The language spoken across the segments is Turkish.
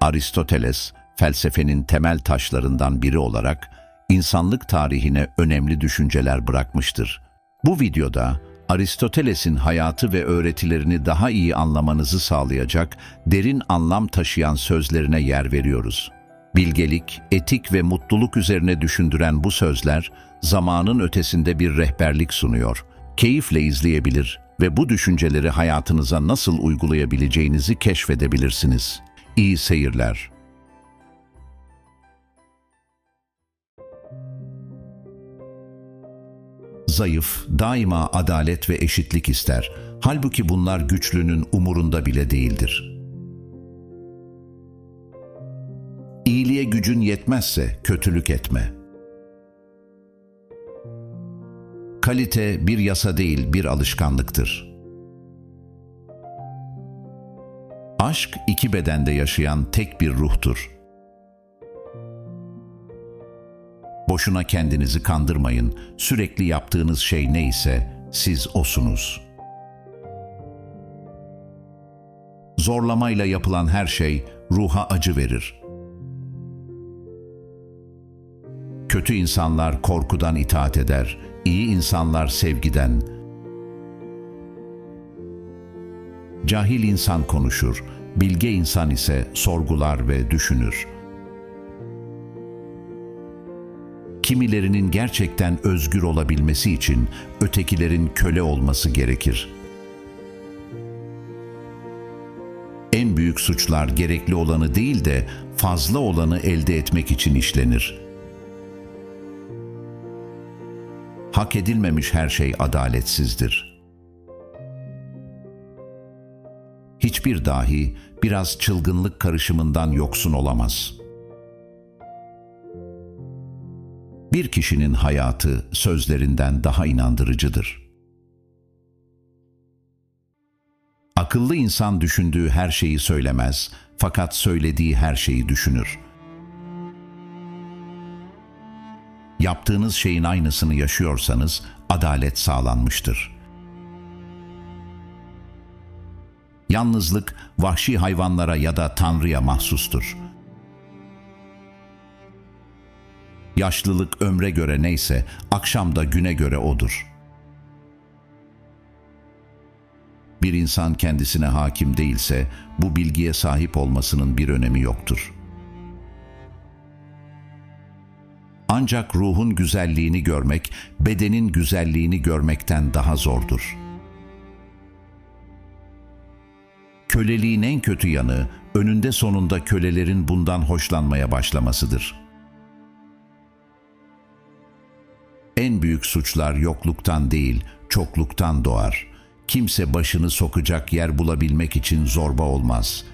Aristoteles, felsefenin temel taşlarından biri olarak insanlık tarihine önemli düşünceler bırakmıştır. Bu videoda Aristoteles'in hayatı ve öğretilerini daha iyi anlamanızı sağlayacak derin anlam taşıyan sözlerine yer veriyoruz. Bilgelik, etik ve mutluluk üzerine düşündüren bu sözler zamanın ötesinde bir rehberlik sunuyor. Keyifle izleyebilir ve bu düşünceleri hayatınıza nasıl uygulayabileceğinizi keşfedebilirsiniz. İyi seyirler. Zayıf, daima adalet ve eşitlik ister. Halbuki bunlar güçlünün umurunda bile değildir. İyiliğe gücün yetmezse kötülük etme. Kalite bir yasa değil, bir alışkanlıktır. Aşk iki bedende yaşayan tek bir ruhtur. Boşuna kendinizi kandırmayın. Sürekli yaptığınız şey neyse siz osunuz. Zorlamayla yapılan her şey ruha acı verir. Kötü insanlar korkudan itaat eder, iyi insanlar sevgiden. Cahil insan konuşur, bilge insan ise sorgular ve düşünür.'' Kimilerinin gerçekten özgür olabilmesi için ötekilerin köle olması gerekir. En büyük suçlar gerekli olanı değil de fazla olanı elde etmek için işlenir. Hak edilmemiş her şey adaletsizdir. Hiçbir dahi biraz çılgınlık karışımından yoksun olamaz.'' bir kişinin hayatı sözlerinden daha inandırıcıdır. Akıllı insan düşündüğü her şeyi söylemez fakat söylediği her şeyi düşünür. Yaptığınız şeyin aynısını yaşıyorsanız adalet sağlanmıştır. Yalnızlık vahşi hayvanlara ya da Tanrı'ya mahsustur.'' Yaşlılık ömre göre neyse, akşam da güne göre odur. Bir insan kendisine hakim değilse, bu bilgiye sahip olmasının bir önemi yoktur. Ancak ruhun güzelliğini görmek, bedenin güzelliğini görmekten daha zordur. Köleliğin en kötü yanı, önünde sonunda kölelerin bundan hoşlanmaya başlamasıdır.'' En büyük suçlar yokluktan değil, çokluktan doğar. Kimse başını sokacak yer bulabilmek için zorba olmaz.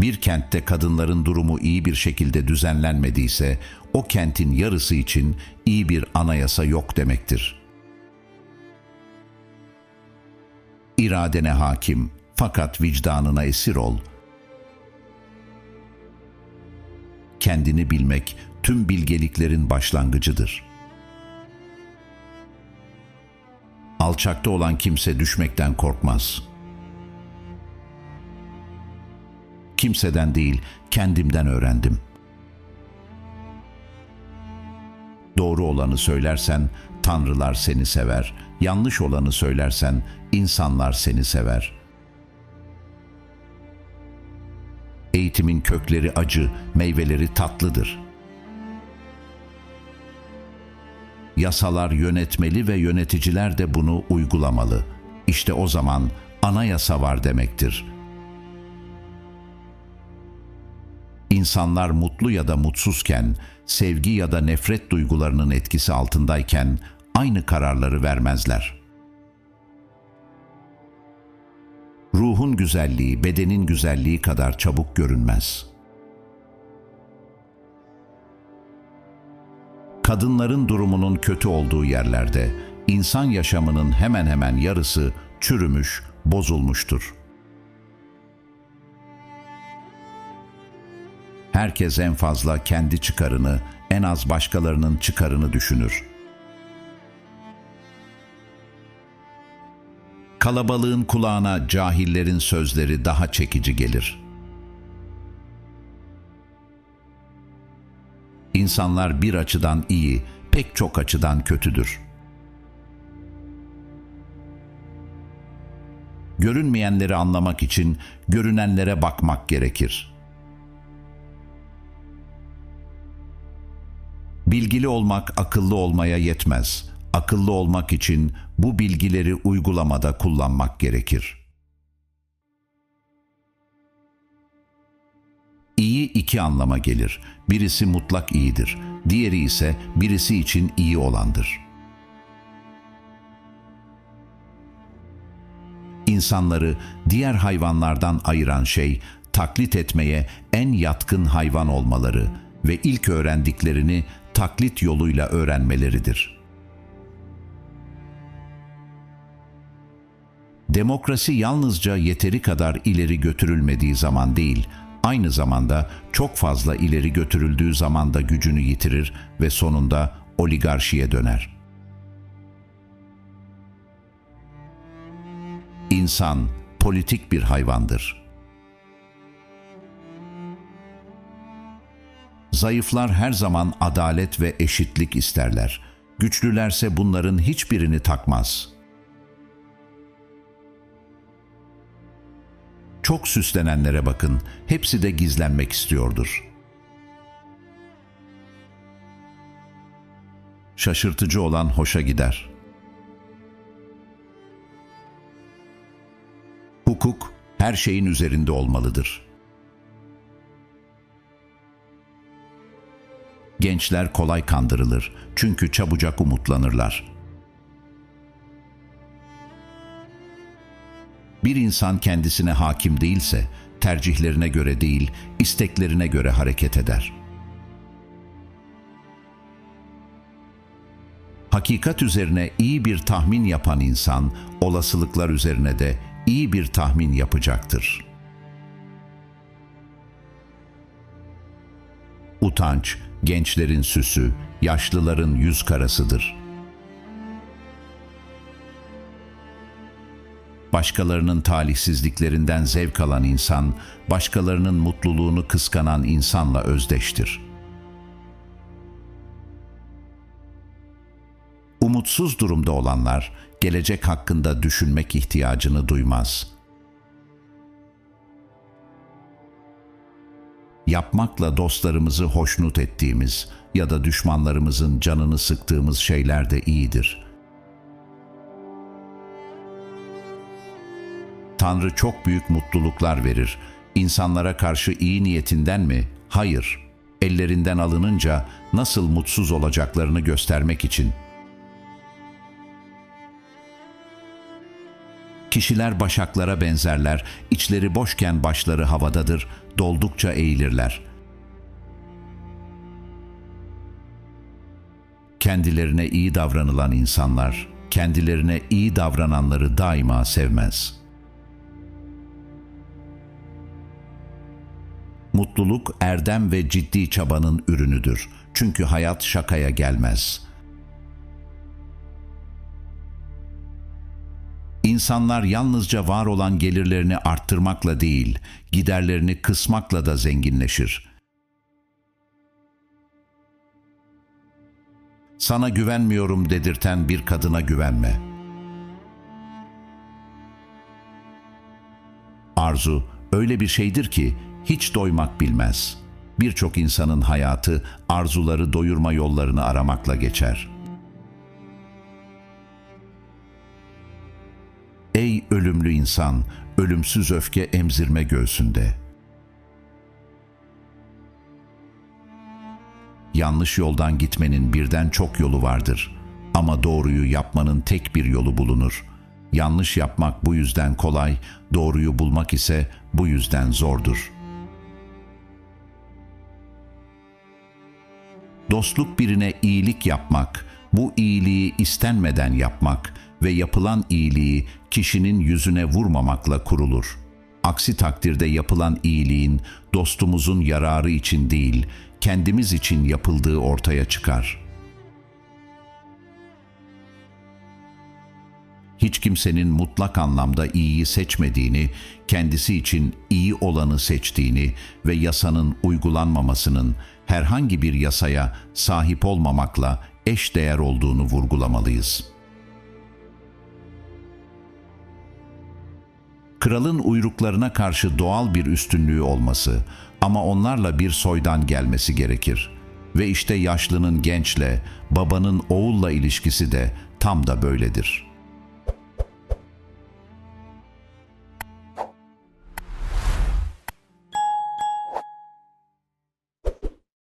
Bir kentte kadınların durumu iyi bir şekilde düzenlenmediyse, o kentin yarısı için iyi bir anayasa yok demektir. İradene hakim, fakat vicdanına esir ol. Kendini bilmek, tüm bilgeliklerin başlangıcıdır. Alçakta olan kimse düşmekten korkmaz. Kimseden değil, kendimden öğrendim. Doğru olanı söylersen tanrılar seni sever. Yanlış olanı söylersen insanlar seni sever. Eğitimin kökleri acı, meyveleri tatlıdır.'' yasalar yönetmeli ve yöneticiler de bunu uygulamalı. İşte o zaman anayasa var demektir. İnsanlar mutlu ya da mutsuzken, sevgi ya da nefret duygularının etkisi altındayken aynı kararları vermezler. Ruhun güzelliği bedenin güzelliği kadar çabuk görünmez.'' kadınların durumunun kötü olduğu yerlerde insan yaşamının hemen hemen yarısı çürümüş, bozulmuştur. Herkes en fazla kendi çıkarını, en az başkalarının çıkarını düşünür. Kalabalığın kulağına cahillerin sözleri daha çekici gelir. İnsanlar bir açıdan iyi, pek çok açıdan kötüdür. Görünmeyenleri anlamak için görünenlere bakmak gerekir. Bilgili olmak akıllı olmaya yetmez. Akıllı olmak için bu bilgileri uygulamada kullanmak gerekir. İyi iki anlama gelir. Birisi mutlak iyidir. Diğeri ise birisi için iyi olandır. İnsanları diğer hayvanlardan ayıran şey taklit etmeye en yatkın hayvan olmaları ve ilk öğrendiklerini taklit yoluyla öğrenmeleridir. Demokrasi yalnızca yeteri kadar ileri götürülmediği zaman değil, aynı zamanda çok fazla ileri götürüldüğü zaman da gücünü yitirir ve sonunda oligarşiye döner. İnsan politik bir hayvandır. Zayıflar her zaman adalet ve eşitlik isterler. Güçlülerse bunların hiçbirini takmaz. Çok süslenenlere bakın, hepsi de gizlenmek istiyordur. Şaşırtıcı olan hoşa gider. Hukuk her şeyin üzerinde olmalıdır. Gençler kolay kandırılır çünkü çabucak umutlanırlar. Bir insan kendisine hakim değilse tercihlerine göre değil, isteklerine göre hareket eder. Hakikat üzerine iyi bir tahmin yapan insan, olasılıklar üzerine de iyi bir tahmin yapacaktır. Utanç, gençlerin süsü, yaşlıların yüz karasıdır. Başkalarının talihsizliklerinden zevk alan insan, başkalarının mutluluğunu kıskanan insanla özdeştir. Umutsuz durumda olanlar, gelecek hakkında düşünmek ihtiyacını duymaz. Yapmakla dostlarımızı hoşnut ettiğimiz ya da düşmanlarımızın canını sıktığımız şeyler de iyidir. Tanrı çok büyük mutluluklar verir. İnsanlara karşı iyi niyetinden mi? Hayır. Ellerinden alınınca nasıl mutsuz olacaklarını göstermek için Kişiler başaklara benzerler, içleri boşken başları havadadır, doldukça eğilirler. Kendilerine iyi davranılan insanlar, kendilerine iyi davrananları daima sevmez. Mutluluk erdem ve ciddi çabanın ürünüdür. Çünkü hayat şakaya gelmez.'' İnsanlar yalnızca var olan gelirlerini arttırmakla değil, giderlerini kısmakla da zenginleşir. Sana güvenmiyorum dedirten bir kadına güvenme. Arzu öyle bir şeydir ki hiç doymak bilmez. Birçok insanın hayatı arzuları doyurma yollarını aramakla geçer.'' Ey ölümlü insan, ölümsüz öfke emzirme göğsünde. Yanlış yoldan gitmenin birden çok yolu vardır. Ama doğruyu yapmanın tek bir yolu bulunur. Yanlış yapmak bu yüzden kolay, doğruyu bulmak ise bu yüzden zordur. Dostluk birine iyilik yapmak, bu iyiliği istenmeden yapmak, ve yapılan iyiliği kişinin yüzüne vurmamakla kurulur. Aksi takdirde yapılan iyiliğin dostumuzun yararı için değil, kendimiz için yapıldığı ortaya çıkar. Hiç kimsenin mutlak anlamda iyiyi seçmediğini, kendisi için iyi olanı seçtiğini ve yasanın uygulanmamasının herhangi bir yasaya sahip olmamakla eş değer olduğunu vurgulamalıyız. Kralın uyruklarına karşı doğal bir üstünlüğü olması ama onlarla bir soydan gelmesi gerekir. Ve işte yaşlının gençle, babanın oğulla ilişkisi de tam da böyledir.''